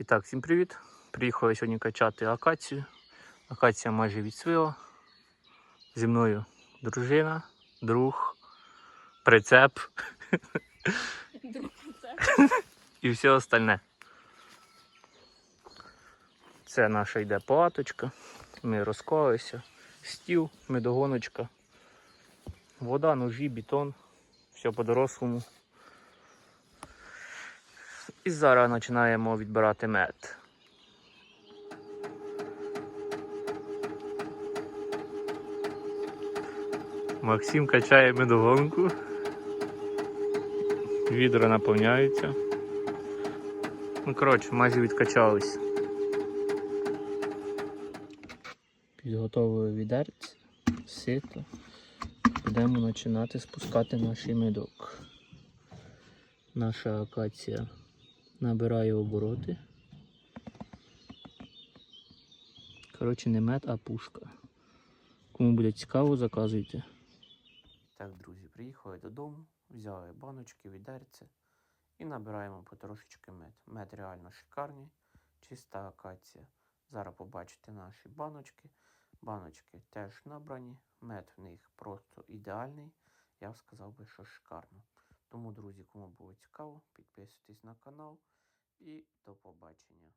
І так, всім привіт. Приїхали сьогодні качати акацію. Акація майже відсвила. Зі мною дружина, друг, прицеп Друг і все остальне. Це наша йде палаточка. Ми розклалися. Стіл, медогоночка, вода, ножі, бетон. Все по-дорослому. І зараз починаємо відбирати мед. Максим качає медогонку. Відра наповняються. Ну, коротше, майже відкачались. Підготовили відерці, сито. Будемо починати спускати наш медок. Наша акація набирає обороти. Коротше, не мед, а пушка. Кому буде цікаво, заказуйте. Так, друзі, приїхали додому, взяли баночки, відерце і набираємо потрошечки мед. Мед реально шикарний, чиста акація. Зараз побачите наші баночки. Баночки теж набрані, мед в них просто ідеальний. Я б сказав би, що шикарно. Тому, друзі, кому було цікаво, підписуйтесь на канал і до побачення.